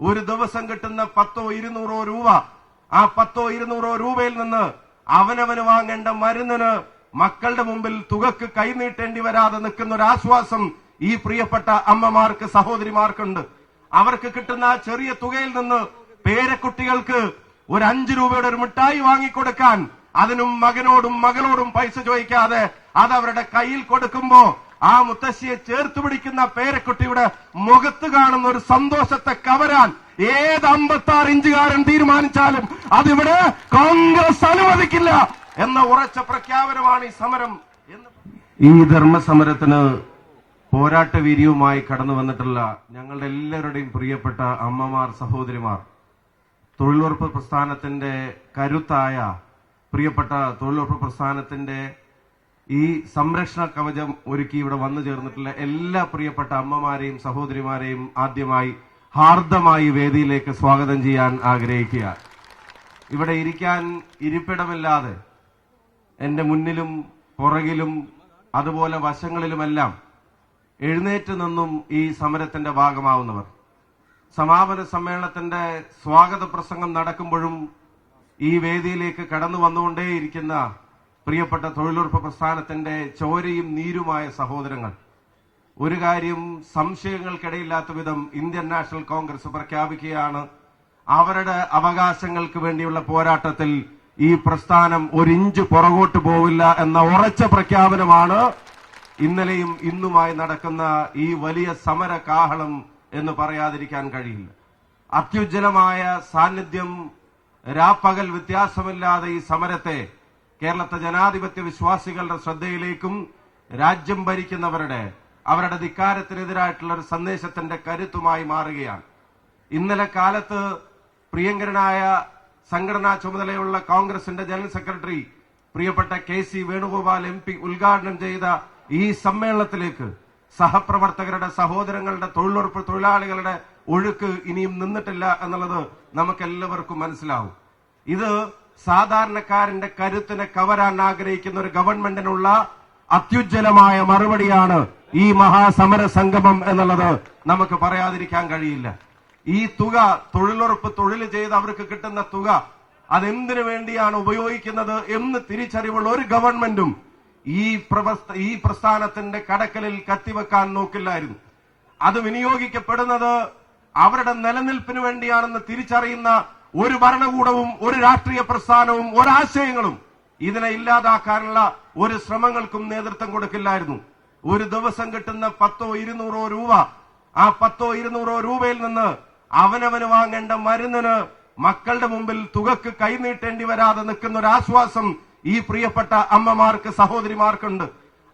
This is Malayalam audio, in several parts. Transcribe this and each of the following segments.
ഒരു ദിവസം കിട്ടുന്ന പത്തോ ഇരുന്നൂറോ രൂപ. ആ പത്തോ ഇരുന്നൂറോ രൂപയിൽ നിന്ന് അവനവന് വാങ്ങേണ്ട മരുന്നിന് മക്കളുടെ മുമ്പിൽ തുകക്ക് കൈനീട്ടേണ്ടി വരാതെ നിൽക്കുന്ന ഒരു ആശ്വാസം ഈ പ്രിയപ്പെട്ട അമ്മമാർക്ക് സഹോദരിമാർക്കുണ്ട്. അവർക്ക് കിട്ടുന്ന ആ ചെറിയ തുകയിൽ നിന്ന് പേരക്കുട്ടികൾക്ക് ഒരു അഞ്ചു രൂപയുടെ ഒരു മിഠായി വാങ്ങിക്കൊടുക്കാൻ അതിനും മകനോടും മകളോടും പൈസ ചോദിക്കാതെ അത് അവരുടെ കയ്യിൽ കൊടുക്കുമ്പോ ആ മുത്തശ്ശിയെ ചേർത്ത് പിടിക്കുന്ന പേരക്കുട്ടിയുടെ മുഖത്ത് കാണുന്ന ഒരു സന്തോഷത്തെ കവരാൻ ഏത് അമ്പത്താറ് ഇഞ്ചുകാരൻ തീരുമാനിച്ചാലും അതിവിടെ കോൺഗ്രസ് അനുവദിക്കില്ല എന്ന ഉറച്ച പ്രഖ്യാപനമാണ് ഈ സമരം എന്ന് ഈ ധർമ്മസമരത്തിന് പോരാട്ട വീര്യവുമായി കടന്നു വന്നിട്ടുള്ള ഞങ്ങളുടെ എല്ലാവരുടെയും പ്രിയപ്പെട്ട അമ്മമാർ സഹോദരിമാർ തൊഴിലുറപ്പ് പ്രസ്ഥാനത്തിന്റെ കരുത്തായ പ്രിയപ്പെട്ട തൊഴിലുറപ്പ് പ്രസ്ഥാനത്തിന്റെ ഈ സംരക്ഷണ കവചം ഒരുക്കി ഇവിടെ വന്നു ചേർന്നിട്ടുള്ള എല്ലാ പ്രിയപ്പെട്ട അമ്മമാരെയും സഹോദരിമാരെയും ആദ്യമായി ഹാർദമായി വേദിയിലേക്ക് സ്വാഗതം ചെയ്യാൻ ആഗ്രഹിക്കുക. ഇവിടെ ഇരിക്കാൻ ഇരിപ്പിടമില്ലാതെ എന്റെ മുന്നിലും പുറകിലും അതുപോലെ വശങ്ങളിലുമെല്ലാം എഴുന്നേറ്റ് നിന്നും ഈ സമരത്തിന്റെ ഭാഗമാവുന്നവർ. സമാപന സമ്മേളനത്തിന്റെ സ്വാഗത പ്രസംഗം നടക്കുമ്പോഴും ഈ വേദിയിലേക്ക് കടന്നു വന്നുകൊണ്ടേയിരിക്കുന്ന പ്രിയപ്പെട്ട തൊഴിലുറപ്പ് പ്രസ്ഥാനത്തിന്റെ ചോരയും നീരുമായ സഹോദരങ്ങൾ ഒരു കാര്യം സംശയങ്ങൾക്കിടയില്ലാത്ത വിധം ഇന്ത്യൻ നാഷണൽ കോൺഗ്രസ് പ്രഖ്യാപിക്കുകയാണ്. അവരുടെ അവകാശങ്ങൾക്ക് വേണ്ടിയുള്ള പോരാട്ടത്തിൽ ഈ പ്രസ്ഥാനം ഒരിഞ്ച് പുറകോട്ട് പോവില്ല എന്ന ഉറച്ച പ്രഖ്യാപനമാണ് ഇന്നലെയും ഇന്നുമായി നടക്കുന്ന ഈ വലിയ സമര കാഹളം എന്ന് പറയാതിരിക്കാൻ കഴിയില്ല. അത്യുജ്വലമായ സാന്നിധ്യം രാപ്പകൽ വ്യത്യാസമില്ലാതെ ഈ സമരത്തെ കേരളത്തെ ജനാധിപത്യ വിശ്വാസികളുടെ ശ്രദ്ധയിലേക്കും രാജ്യം ഭരിക്കുന്നവരുടെ അവരുടെ ധിക്കാരത്തിനെതിരായിട്ടുള്ള ഒരു സന്ദേശത്തിന്റെ കരുത്തുമായി മാറുകയാണ്. ഇന്നലെ കാലത്ത് പ്രിയങ്കരനായ സംഘടനാ ചുമതലയുള്ള കോൺഗ്രസിന്റെ ജനറൽ സെക്രട്ടറി പ്രിയപ്പെട്ട K C Venugopal M P ഉദ്ഘാടനം ചെയ്ത ഈ സമ്മേളനത്തിലേക്ക് സഹപ്രവർത്തകരുടെ സഹോദരങ്ങളുടെ തൊഴിലുറപ്പ് തൊഴിലാളികളുടെ ഒഴുക്ക് ഇനിയും നിന്നിട്ടില്ല എന്നുള്ളത് നമുക്കെല്ലാവർക്കും മനസ്സിലാവും. ഇത് സാധാരണക്കാരന്റെ കരുത്തിനെ കവരാൻ ആഗ്രഹിക്കുന്ന ഒരു ഗവൺമെന്റിനുള്ള അത്യുജ്വലമായ മറുപടിയാണ് ഈ മഹാസമര സംഗമം എന്നുള്ളത്. നമുക്ക് പറയാതിരിക്കാൻ കഴിയില്ല. ഈ തുക തൊഴിലുറപ്പ് തൊഴിൽ ചെയ്ത് അവർക്ക് കിട്ടുന്ന തുക അതെന്തിനു വേണ്ടിയാണ് ഉപയോഗിക്കുന്നത് എന്ന് തിരിച്ചറിവുള്ള ഒരു ഗവൺമെന്റും ഈ ഈ പ്രസ്ഥാനത്തിന്റെ കടക്കലിൽ കത്തിവെക്കാൻ നോക്കില്ലായിരുന്നു. അത് വിനിയോഗിക്കപ്പെടുന്നത് അവരുടെ നിലനിൽപ്പിന് വേണ്ടിയാണെന്ന് തിരിച്ചറിയുന്ന ഒരു ഭരണകൂടവും ഒരു രാഷ്ട്രീയ പ്രസ്ഥാനവും ഒരാശയങ്ങളും ഇതിനെ ഇല്ലാതാക്കാനുള്ള ഒരു ശ്രമങ്ങൾക്കും നേതൃത്വം കൊടുക്കില്ലായിരുന്നു. ഒരു ദിവസം കിട്ടുന്ന പത്തോ ഇരുന്നൂറോ രൂപ ആ പത്തോ ഇരുന്നൂറോ രൂപയിൽ നിന്ന് അവനവന് വാങ്ങേണ്ട മരുന്നിന് മക്കളുടെ മുമ്പിൽ തുകക്ക് കൈനീട്ടേണ്ടി വരാതെ നിൽക്കുന്ന ഒരു ആശ്വാസം ഈ പ്രിയപ്പെട്ട അമ്മമാർക്ക് സഹോദരിമാർക്കുണ്ട്.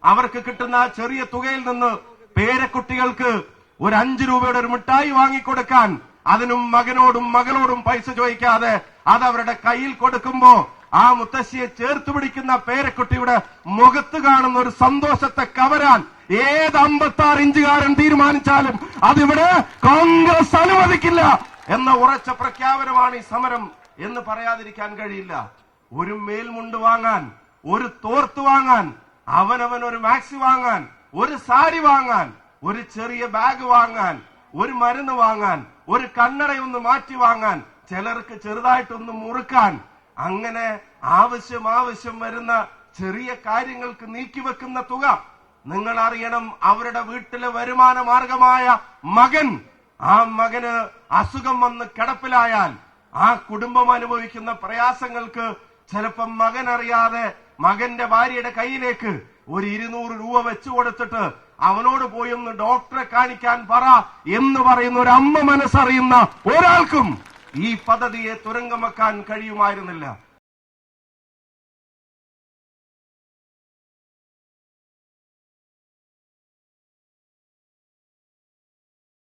അവർക്ക് കിട്ടുന്ന ആ ചെറിയ തുകയിൽ നിന്ന് പേരക്കുട്ടികൾക്ക് ഒരു അഞ്ചു രൂപയുടെ ഒരു മിഠായി വാങ്ങിക്കൊടുക്കാൻ അതിനും മകനോടും മകളോടും പൈസ ചോദിക്കാതെ അത് അവരുടെ കയ്യിൽ കൊടുക്കുമ്പോ ആ മുത്തശ്ശിയെ ചേർത്ത് പിടിക്കുന്ന പേരക്കുട്ടിയുടെ മുഖത്ത് കാണുന്ന ഒരു സന്തോഷത്തെ കവരാൻ ഏത് അമ്പത്താറ് ഇഞ്ചുകാരൻ തീരുമാനിച്ചാലും അതിവിടെ കോൺഗ്രസ് അനുവദിക്കില്ല എന്ന ഉറച്ച പ്രഖ്യാപനമാണ് ഈ സമരം എന്ന് പറയാതിരിക്കാൻ കഴിയില്ല. ഒരു മേൽമുണ്ട് വാങ്ങാൻ ഒരു തോർത്ത് വാങ്ങാൻ അവനവൻ ഒരു മാക്സി വാങ്ങാൻ ഒരു സാരി വാങ്ങാൻ ഒരു ചെറിയ ബാഗ് വാങ്ങാൻ ഒരു മരുന്ന് വാങ്ങാൻ ഒരു കണ്ണടയൊന്ന് മാറ്റി വാങ്ങാൻ ചിലർക്ക് ചെറുതായിട്ടൊന്ന് മുറുക്കാൻ അങ്ങനെ ആവശ്യം ആവശ്യം വരുന്ന ചെറിയ കാര്യങ്ങൾക്ക് നീക്കിവെക്കുന്ന തുക നിങ്ങൾ അറിയണം അവരുടെ വീട്ടിലെ വരുമാന മാർഗമായ മകൻ. ആ മകന് അസുഖം വന്ന് കിടപ്പിലായാൽ ആ കുടുംബം അനുഭവിക്കുന്ന പ്രയാസങ്ങൾക്ക് ചിലപ്പം മകൻ അറിയാതെ മകന്റെ ഭാര്യയുടെ കയ്യിലേക്ക് ഒരു ഇരുന്നൂറ് രൂപ വെച്ചു കൊടുത്തിട്ട് അവനോട് പോയി ഒന്ന് ഡോക്ടറെ കാണിക്കാൻ പറ എന്ന് പറയുന്ന ഒരു അമ്മ മനസ്സറിയുന്ന ഒരാൾക്കും ഈ പദ്ധതിയെ തുരങ്കം വെക്കാൻ കഴിയുമായിരുന്നില്ല.